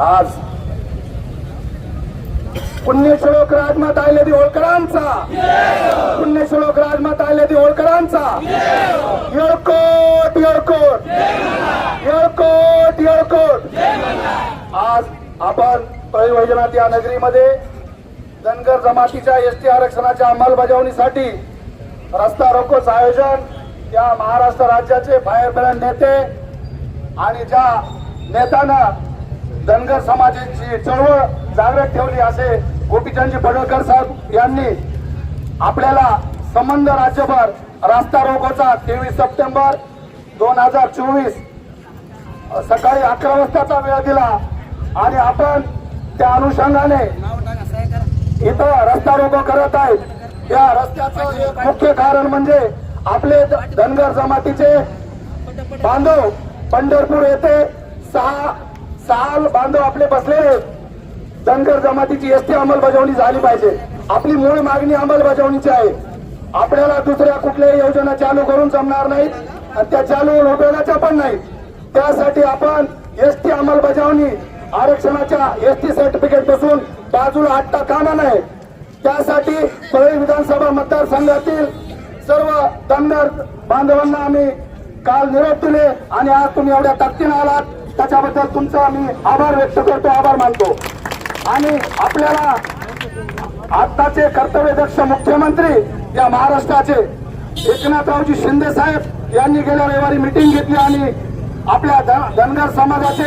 आज पुण्यश्लोक राजमाता आलेली होळकरांचा. पुण्यश्लोक राजमाता आलेली होळकरांचा. येळकोट येळकोट. येळकोट येळकोट. आज आपण तळी वैजनाथ या नगरीमध्ये धनगर जमातीच्या एस टी आरक्षणाच्या अंमलबजावणीसाठी रस्ता रोकोच आयोजन या महाराष्ट्र राज्याचे बाहेर नेते आणि ज्या नेत्यानं धनगर समाजाची चळवळ जागृत ठेवली असे गोपीचंदजी पडळकर साहेब यांनी आपल्याला संबंध राज्यभर रास्ता रोकोचा तेवीस सप्टेंबर दोन हजार चोवीस सकाळी अकरा वाजताचा वेळ दिला आणि आपण त्या अनुषंगाने इथं रस्ता रोको करत आहेत. या रस्त्याचं एक मुख्य कारण म्हणजे आपले धनगर जमातीचे बांधव पंढरपूर येथे सहा साल बांधव आपले बसलेले धनगर जमातीची एसटी अंमलबजावणी झाली पाहिजे. आपली मूळ मागणी अंमलबजावणीची आहे. आपल्याला दुसऱ्या कुठल्याही योजना चालू करून जमणार नाहीत आणि त्या चालू होऊन उपयोगाच्या पण नाही त्यासाठी आपण एसटी अंमलबजावणी आरक्षणाच्या एसटी सर्टिफिकेटपासून बाजूला हटता कामा नये. त्यासाठी परळी विधानसभा मतदारसंघातील सर्व धनगर बांधवांना आम्ही काल निरोप दिले आणि आज तुम्ही एवढ्या ताकदीने आलात. त्याच्याबद्दल तुमचा मी आभार व्यक्त करतो आभार मानतो. आणि आपल्याला आत्ताचे कर्तव्यदक्ष मुख्यमंत्री या महाराष्ट्राचे एकनाथरावजी शिंदे साहेब यांनी गेल्या रविवारी मिटिंग घेतली आणि आपल्या धनगर समाजाचे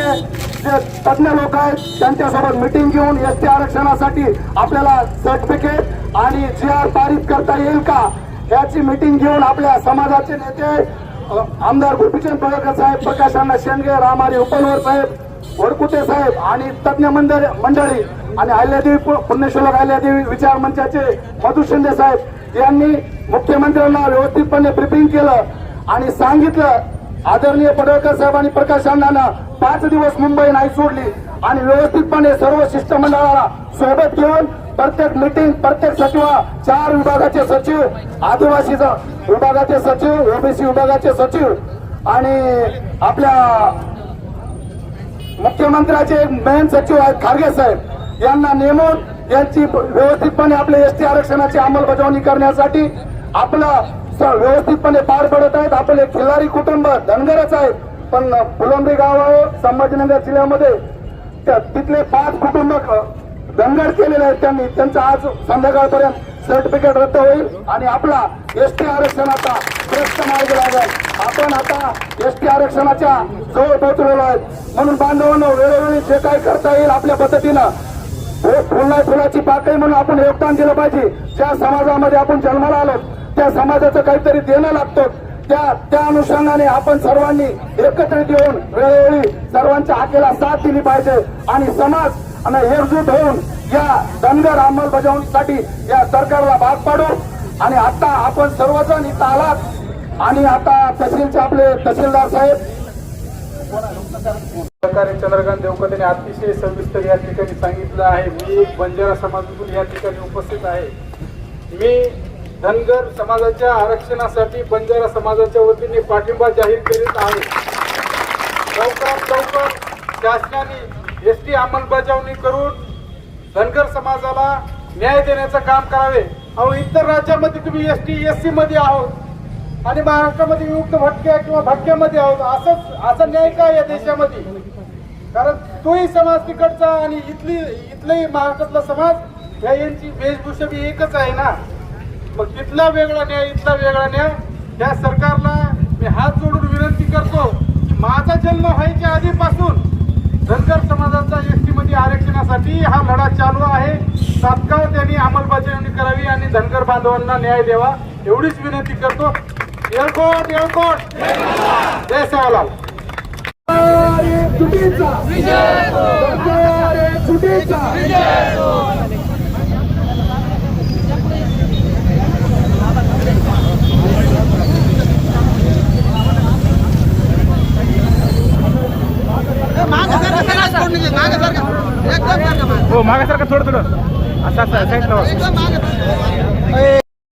जे तज्ञ लोक आहेत त्यांच्यासोबत मिटिंग घेऊन एस टी आरक्षणासाठी आपल्याला सर्टिफिकेट आणि जी आर पारित करता येईल का याची मिटिंग घेऊन आपल्या समाजाचे नेते आमदार गोपीचंद पडळकर साहेब प्रकाश अण्णा शेंडगे रामारी उपनवर साहेब वडकुटे साहेब आणि तज्ञ मंडळ मंडळी आणि अहिल्यादेवी पु- अहिल्यादेवी विचार मंचाचे मधु शिंदे साहेब यांनी मुख्यमंत्र्यांना व्यवस्थितपणे ब्रिफिंग केलं आणि सांगितलं. आदरणीय पडळकर साहेब आणि प्रकाश अण्णांना पाच दिवस मुंबई नाही सोडली आणि व्यवस्थितपणे सर्व शिष्टमंडळाला सोबत घेऊन प्रत्येक मीटिंग प्रत्येक सचिव चार विभागाचे सचिव आदिवासी विभागाचे सचिव ओबीसी विभागाचे सचिव आणि आपल्या मुख्यमंत्र्याचे मेन सचिव आहेत खारगे साहेब. यांना नेमून यांची व्यवस्थितपणे आपल्या एसटी आरक्षणाची अंमलबजावणी करण्यासाठी आपलं व्यवस्थितपणे पार पडत आहेत. आपले खिल्लारी कुटुंब धनगरच आहेत. पण फुलंब्री गाव संभाजीनगर जिल्ह्यामध्ये. तिथले पाच कुटुंब दंगड केलेला आहे आहेत त्यांनी. त्यांचा आज संध्याकाळपर्यंत सर्टिफिकेट रद्द होईल आणि आपला एसटी आरक्षणाचा श्रेष्ठ मार्ग लागेल. आपण आता एसटी आरक्षणाच्या जवळ पोहोचलेलो आहेत. म्हणून बांधवांना वेळोवेळी जे काही करता येईल आपल्या पद्धतीनं. फु- फुलाची पाकळी म्हणून आपण योगदान दिलं पाहिजे. ज्या समाजामध्ये आपण जन्माला आलो त्या समाजाचं काहीतरी देणं लागतं. त्या त्या अनुषंगाने आपण सर्वांनी एकत्रित येऊन वेळोवेळी सर्वांच्या हाकेला साथ दिली पाहिजे. आणि समाज आणि एकजूट होऊन या धनगर अंमलबजावणीसाठी या सरकारला भाग पाडू. आणि आता आपण सर्वजण इथं आलात. आणि आता तहसीलचे आपले तहसीलदार साहेब. प्रकारे चंद्रकांत देवकर यांनी अतिशय सविस्तर या ठिकाणी सांगितलं आहे. मी एक बंजारा समाजातून या ठिकाणी उपस्थित आहे. मी धनगर समाजाच्या आरक्षणासाठी बंजारा समाजाच्या वतीने पाठिंबा जाहीर करीत आहे. लवकरात लवकर शासनाने एस टी अंमलबजावणी करून धनगर समाजाला न्याय देण्याचं काम करावे. अहो इतर राज्यामध्ये तुम्ही एस टी एस सी मध्ये आहोत आणि महाराष्ट्रामध्ये विमुक्त भटक्या किंवा भटक्यामध्ये आहोत असंच असा न्याय काय या देशामध्ये? कारण तोही समाज तिकडचा आणि इथली इथलाही महाराष्ट्रातला समाज या यांची वेशभूषा बी एकच आहे ना. मग तिथला वेगळा न्याय इथला वेगळा न्याय या सरकारला मी हात जोडून विनंती करतो की माझा जन्म व्हायच्या आधीपासून धनगर समाजाचा एसटी मध्ये आरक्षणासाठी हा लढा चालू आहे तात्काळ त्यांनी अंमलबजावणी करावी आणि धनगर बांधवांना न्याय द्यावा एवढीच विनंती करतो येळकोट येळकोट जय सेवालाल सरकार हो मागासारखं थोडं थोडं. असं असं